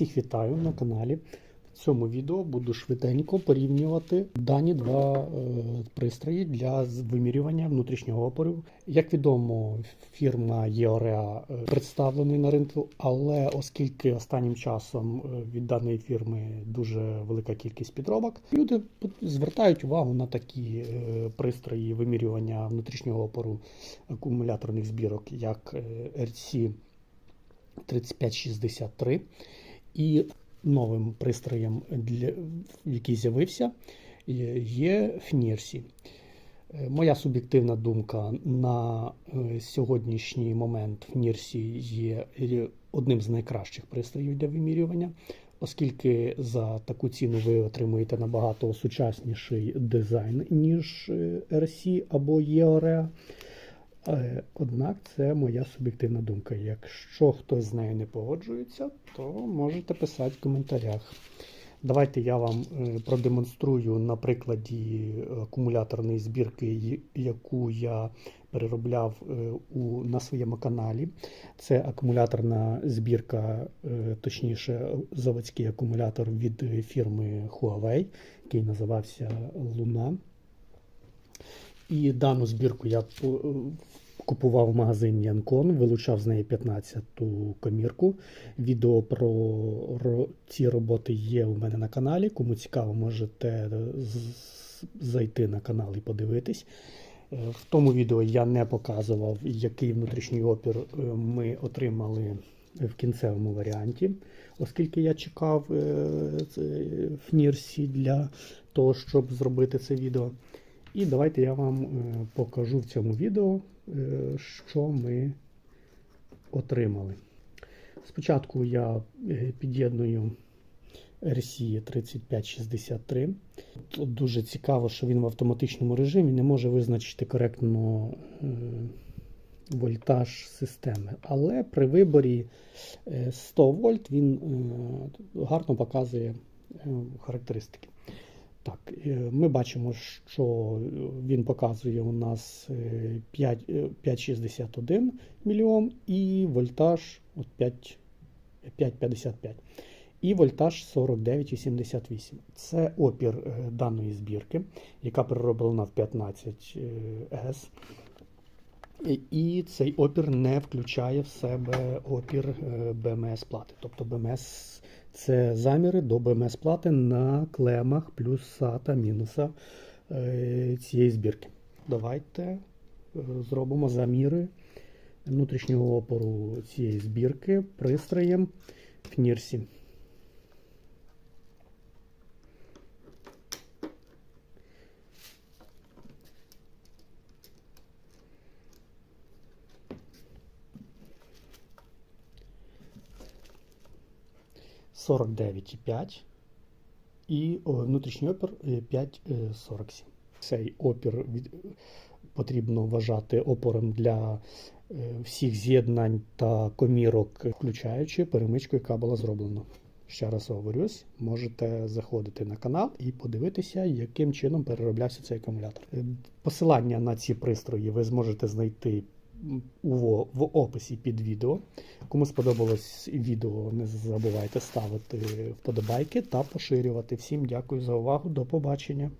Всіх вітаю на каналі. В цьому відео буду швиденько порівнювати дані два е, пристрої для вимірювання внутрішнього опору. Як відомо, фірма EOREA е, представлений на ринку, але оскільки останнім часом е, від даної фірми дуже велика кількість підробок, люди звертають увагу на такі пристрої вимірювання внутрішнього опору акумуляторних збірок, як RC 3563 і новим пристроєм, для, який з'явився, є- є FNIRSI. Е, Моя суб'єктивна думка на е, сьогоднішній момент FNIRSI є е, одним з найкращих пристроїв для вимірювання, оскільки за таку ціну ви отримуєте набагато сучасніший дизайн, ніж е, RC або EOREA. Е, Однак це моя суб'єктивна думка. Якщо хтось з нею не погоджується, то можете писати в коментарях. Давайте я вам е, продемонструю на прикладі акумуляторної збірки, яку я переробляв е, у, на своєму каналі. Це акумуляторна збірка, е, точніше, заводський акумулятор від е, фірми Huawei, який називався Луна. І дану збірку я купував магазині Yankon, вилучав з неї 15-ту комірку. Відео про ці роботи є у мене на каналі. Кому цікаво, можете зайти на канал і подивитись. Е, В тому відео я не показував, який внутрішній опір е, ми отримали в кінцевому варіанті, оскільки я чекав е, це, в Нірсі для того, щоб зробити це відео. І давайте я вам е, покажу в цьому відео, е, що ми отримали. Спочатку я е, під'єдную RC 3563. Тут дуже цікаво, що він в автоматичному режимі не може визначити коректно вольтаж системи. Але при виборі е, 100 вольт він гарно показує характеристики. Так, е, ми бачимо, що він показує у нас е, 5, е, 5,61 мільйом і вольтаж от 5,55. І вольтаж 49,88. Це опір е, даної збірки, яка перероблена в 15S. І цей опір не включає в себе опір е, БМС плати. Тобто БМС це заміри до БМС плати на клемах плюса та мінуса е, цієї збірки. Давайте е, зробимо заміри внутрішнього опору цієї збірки пристроєм в Нірсі. Сорок дев'ять і внутрішній опір е, 5,47. Цей опір потрібно вважати опором для е, всіх з'єднань та комірок, включаючи перемичку, яка була зроблена. Ще раз оговорюсь, можете заходити на канал і подивитися, яким чином перероблявся цей акумулятор. Е, Посилання на ці пристрої ви зможете знайти в описі під відео. Кому сподобалось відео, не забувайте ставити вподобайки та поширювати. Всім дякую за увагу. До побачення.